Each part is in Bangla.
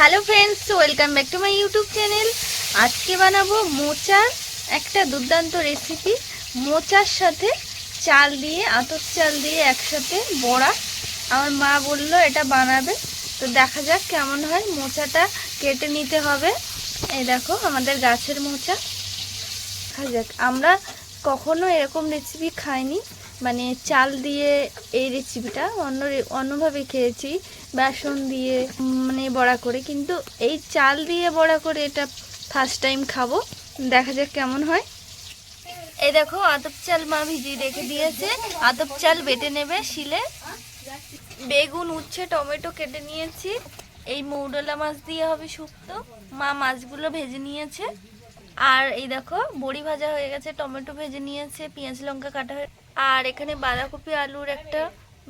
Hello friends welcome back to my YouTube channel আজকে বানাবো মোচার একটা দুর্দান্ত রেসিপি মোচার সাথে চাল দিয়ে, আতপ চাল দিয়ে একসাথে বড়া। আমার মা বলল এটা বানাবে। তো দেখা যাক কেমন হয়। মোচাটা কেটে নিতে হবে। এই দেখো, আমাদের গাছের মোচা। দেখা যাক, আমরা কখনো এরকম রেসিপি খাইনি। মানে চাল দিয়ে এই রেসিপিটা অন্য অন্যভাবে খেয়েছি। বেসন দিয়ে মানে বড়া করে। কিন্তু এই চাল দিয়ে বড়া করে এটা ফার্স্ট টাইম খাব। দেখা যাক কেমন হয়। এই দেখো আতপ চাল মা ভিজিয়ে রেখে দিয়েছে। আতপ চাল বেটে নেবে শিলে। বেগুন, উচ্ছে, টমেটো কেটে নিয়েছি। এই মৌরলা মাছ দিয়ে হবে শুক্তো। মা মাছগুলো ভেজে নিয়েছে। আর এই দেখো, বড়ি ভাজা হয়ে গেছে, টমেটো ভেজে নিয়েছে, পেঁয়াজ, লঙ্কা কাটা হয়ে আর এখানে বাঁধাকপি আলুর একটা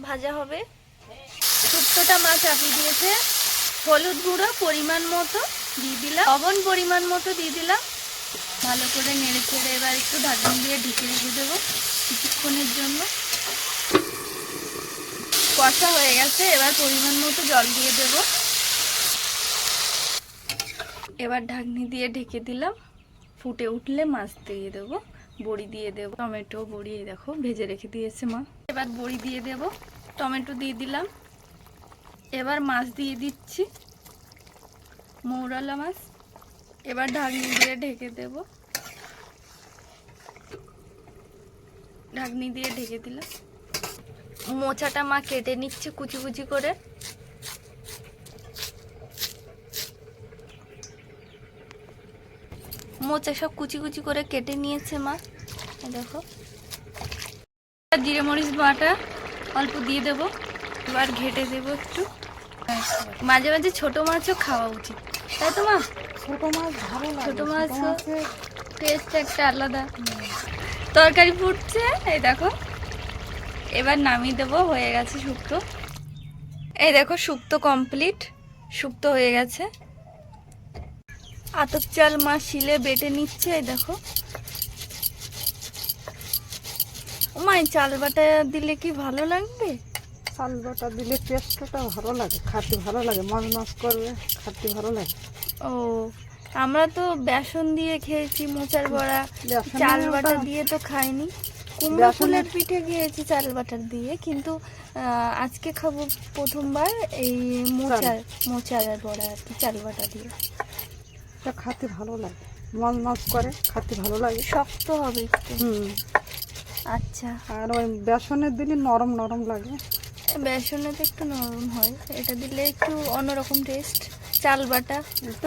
ভাজা হবে। শুক্তোটা মা চাপিয়ে দিয়েছে। হলুদ গুঁড়ো পরিমাণ মতো দিয়ে দিলাম। লবণ পরিমাণ মতো দিয়ে দিলাম। ভালো করে নেড়ে চেড়ে এবার একটু ঢাকন দিয়ে ঢেকে রেখে দেবো কিছুক্ষণের জন্য। কষা হয়ে গেছে। এবার পরিমাণ মতো জল দিয়ে দেব। এবার ঢাকনি দিয়ে ঢেকে দিলাম। ফুটে উঠলে মাছ দিয়ে দেবো। বড়ি দিয়ে দেবো। টমেটো বড়ি দেখো, ভেজে রেখে দিয়েছে মা। এবার বড়ি দিয়ে দেব। টমেটো দিয়ে দিলাম। এবার মাছ দিয়ে দিচ্ছি। মৌরালা মাছ। এবার ঢাকনি দিয়ে ঢেকে দেব। ঢাকনি দিয়ে ঢেকে দিলাম। মোচাটা মা কেটে নিচ্ছে কুচি কুচি করে। মোচা সব কুচি কুচি করে কেটে নিয়েছে মা। এই দেখো। জিরে মরিচ বাটা অল্প দিয়ে দেবো। এবার ঘেটে দেবো একটু। মাঝে মাঝে ছোট মাছও খাওয়া উচিত। তাই তো মা? ছোট মাছ ভালো ছোট মাছ টেস্ট একটা আলাদা। তরকারি ফুটছে এই দেখো। এবার নামিয়ে দেবো হয়ে গেছে শুক্তো। এই দেখো শুক্তো কমপ্লিট শুক্তো হয়ে গেছে। আতপ চাল মা শিলে বেটে নিচ্ছে দেখো। মাই চাল বাটা দিলে কি ভালো লাগবে? চাল বাটা দিলে টেস্টটা ভালো লাগে খাতে ভালো লাগে মাছ মাছ করবে খাতে ভালো লাগে। ও আমরা তো বেসন দিয়ে খেয়েছি মোচার বড়া চাল বাটা দিয়ে তো খাইনি। কুমড়ো ফুলের পিঠে খেয়েছি চাল বাটার দিয়ে কিন্তু আজকে খাব প্রথমবার এই মোচার মোচার বড়া আর কি চাল বাটা দিয়ে। এটা খাতে ভালো লাগে। মাছ করে খাতে ভালো লাগে। শক্ত হবে একটু। হুম। আচ্ছা। আর ওই বেসনের দিলে নরম নরম লাগে। বেসনে তো একটু নরম হয়। এটা দিলে একটু অন্যরকম টেস্ট চাল বাটা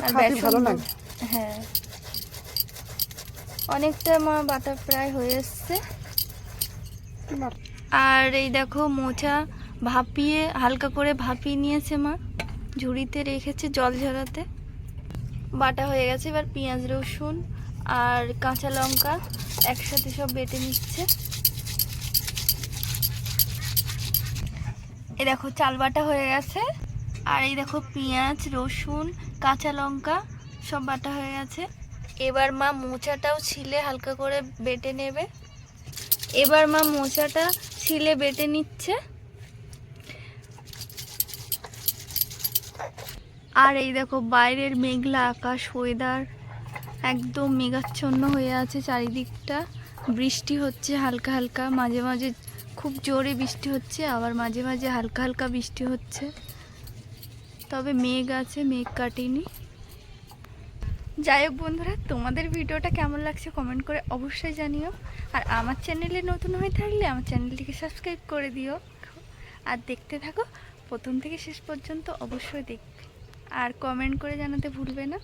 আর বেসন ভালো লাগে। হ্যাঁ। অনেকটা আমার বাটা প্রায় হয়ে এসছে। আর এই দেখো মোচা ভাপিয়ে হালকা করে ভাপিয়ে নিয়েছে মা। ঝুড়িতে রেখেছে জল ঝরাতে। বাটা হয়ে গেছে, এবার পেঁয়াজ, রসুন আর কাঁচা লঙ্কা একসাথে সব বেটে নিচ্ছে। এই দেখো, চাল বাটা হয়ে গেছে, আর এই দেখো পেঁয়াজ, রসুন, কাঁচা লঙ্কা সব বাটা হয়ে গেছে। এবার মা মোচাটাও ছিলে হালকা করে বেটে নেবে। এবার মা মোচাটা ছিলে বেটে নিচ্ছে। আর এই দেখো বাইরের মেঘলা আকাশ ওয়েদার একদম মেঘাচ্ছন্ন হয়ে আছে চারিদিকটা। বৃষ্টি হচ্ছে হালকা হালকা, মাঝে মাঝে খুব জোরে বৃষ্টি হচ্ছে, আবার মাঝে মাঝে হালকা হালকা বৃষ্টি হচ্ছে। তবে মেঘ আছে, মেঘ কাটেনি। যাই হোক বন্ধুরা, তোমাদের ভিডিওটা কেমন লাগছে কমেন্ট করে অবশ্যই জানিও। আর আমার চ্যানেলে নতুন হয়ে থাকলে আমার চ্যানেলটিকে সাবস্ক্রাইব করে দিও। আর দেখতে থাকো, প্রথম থেকে শেষ পর্যন্ত অবশ্যই দেখবে আর কমেন্ট করে জানাতে ভুলবে না।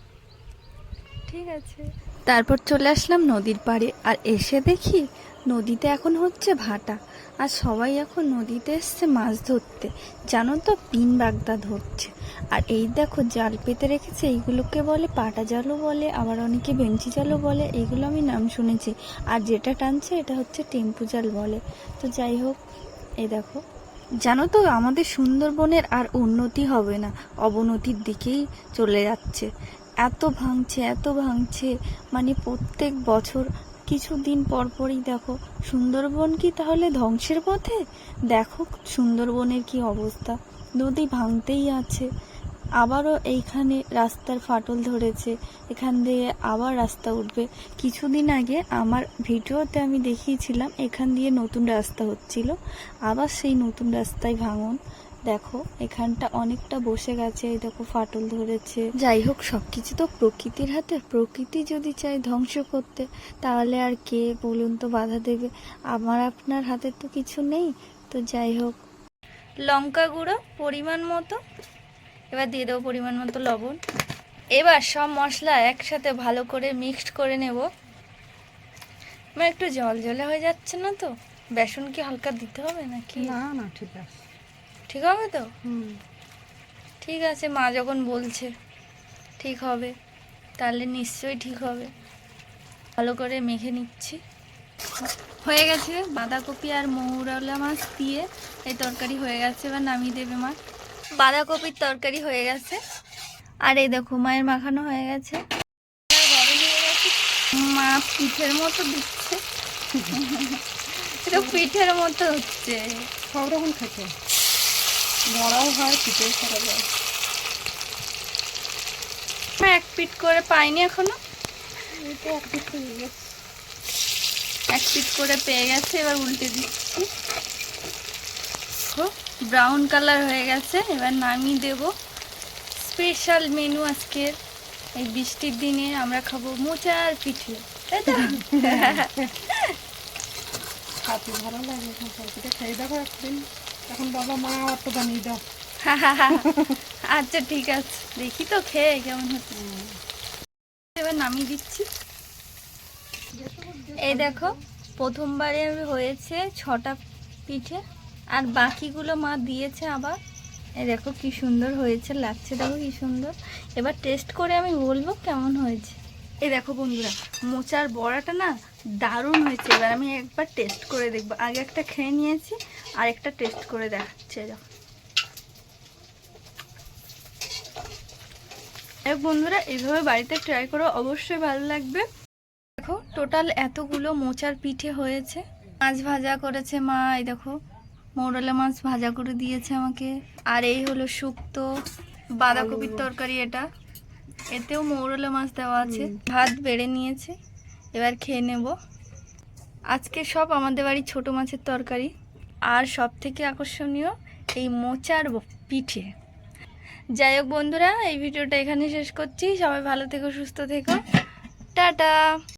ঠিক আছে। তারপর চলে আসলাম নদীর পাড়ে, আর এসে দেখি নদীতে এখন হচ্ছে ভাটা, আর সবাই এখন নদীতে এসছে মাছ ধরতে। জানো তো, পিন বাগদা ধরছে। আর এই দেখো, জাল পেতে রেখেছে, এইগুলোকে বলে পাটা জালও বলে, আবার অনেকে বেঞ্চি জালও বলে এগুলো আমি নাম শুনেছি। আর যেটা টানছে, এটা হচ্ছে টেম্পু জাল বলে। তো যাই হোক, এই দেখো। জানো তো, আমাদের সুন্দরবনের আর উন্নতি হবে না। অবনতির দিকেই চলে যাচ্ছে। এত ভাঙছে এত ভাঙছে মানে প্রত্যেক বছর কিছুদিন পরপরই দেখো, সুন্দরবন কি তাহলে ধ্বংসের পথে? দেখো সুন্দরবনের কি অবস্থা। নদী ভাঙতেই আছে। আবারও এইখানে রাস্তার ফাটল ধরেছে। এখান দিয়ে আবার রাস্তা উঠবে। কিছুদিন আগে আমার ভিডিওতে আমি দেখিয়েছিলাম, এখান দিয়ে নতুন রাস্তা হচ্ছিল। আবার সেই নতুন রাস্তায় ভাঙন। দেখো, এখানটা অনেকটা বসে গেছে, এই দেখো ফাটল ধরেছে। যাই হোক সব কিছু তো প্রকৃতির হাতে। প্রকৃতি যদি চায় ধ্বংস করতে, তাহলে আর কে বলুন তো বাধা দেবে? আমার আপনার হাতে তো কিছু নেই। তো যাই হোক। লঙ্কা গুঁড়ো পরিমাণ মতো। এবার দিয়ে দেবো পরিমাণ মতো লবণ। এবার সব মশলা একসাথে ভালো করে মিক্সড করে নেব। আমার একটু জল জলে হয়ে যাচ্ছে না তো? বেসন কি হালকা দিতে হবে নাকি? না না ঠিক আছে। ঠিক হবে তো? হুম। ঠিক আছে মা যখন বলছে ঠিক হবে তাহলে নিশ্চয়ই ঠিক হবে। ভালো করে মেখে নিচ্ছি। হয়ে গেছে বাঁধাকপি আর মৌরলা মাছ দিয়ে এই তরকারি হয়ে গেছে এবার নামিয়ে দেবে মা। বাঁধাকপির তরকারি হয়ে গেছে। আর এই দেখো মায়ের মাখানো হয়ে গেছে। হয়ে। মা পিঠের মতো দিচ্ছে। এটা পিঠের মতো হচ্ছে। সব রকম খেতে। বড়াও হয় পিঠেও করা যায়। এক পিট করে পাইনি এখনও? একদিক হয়ে গেছে। এক পিট করে পেয়ে গেছে এবার উল্টে দিচ্ছি। ব্রাউন কালার হয়ে গেছে এবার নামিয়ে দেব। স্পেশাল মেনু আজকের এই বৃষ্টির দিনে আমরা খাব মোচার পিঠে তাই তো? খাতে ভালো লাগে এখন পিঠে খেয়ে দেখো একদিন। এখন বাবা মা তো বানিয়ে দাও। আচ্ছা ঠিক আছে। দেখি তো খেয়ে কেমন হচ্ছে। এবার নামিয়ে দিচ্ছি। এই দেখো প্রথমবারে হয়েছে ছটা পিঠে। আর বাকিগুলো মা দিয়েছে আবার। এই দেখো কি সুন্দর হয়েছে, লাগছে দেখো কি সুন্দর। এবার টেস্ট করে আমি বলব কেমন হয়েছে। এই দেখো বন্ধুরা, মোচার বড়াটা না দারুণ হয়েছে। এবার আমি একবার টেস্ট করে দেখব। আগে একটা খেয়ে নিয়েছি, আর একটা টেস্ট করে দেখাচ্ছে দেখো। বন্ধুরা, এইভাবে বাড়িতে ট্রাই করো, অবশ্যই ভালো লাগবে। দেখো টোটাল এতগুলো মোচার পিঠে হয়েছে। মাছ ভাজা করেছে মা, এই দেখো। মৌরলা মাছ ভাজা করে দিয়েছে আমাকে। আর এই হলো শুক্তো বাঁধাকপির তরকারি এটা। এতেও মৌরলা মাছ দেওয়া আছে। ভাত বেড়ে নিয়েছে। এবার খেয়ে নেব। আজকে সব আমাদের বাড়ি ছোট মাছের তরকারি। আর সব থেকে আকর্ষণীয় এই মোচার পিঠে। যাই হোক বন্ধুরা এই ভিডিওটা এখানে শেষ করছি। সবাই ভালো থেকো সুস্থ থেকো। টাটা!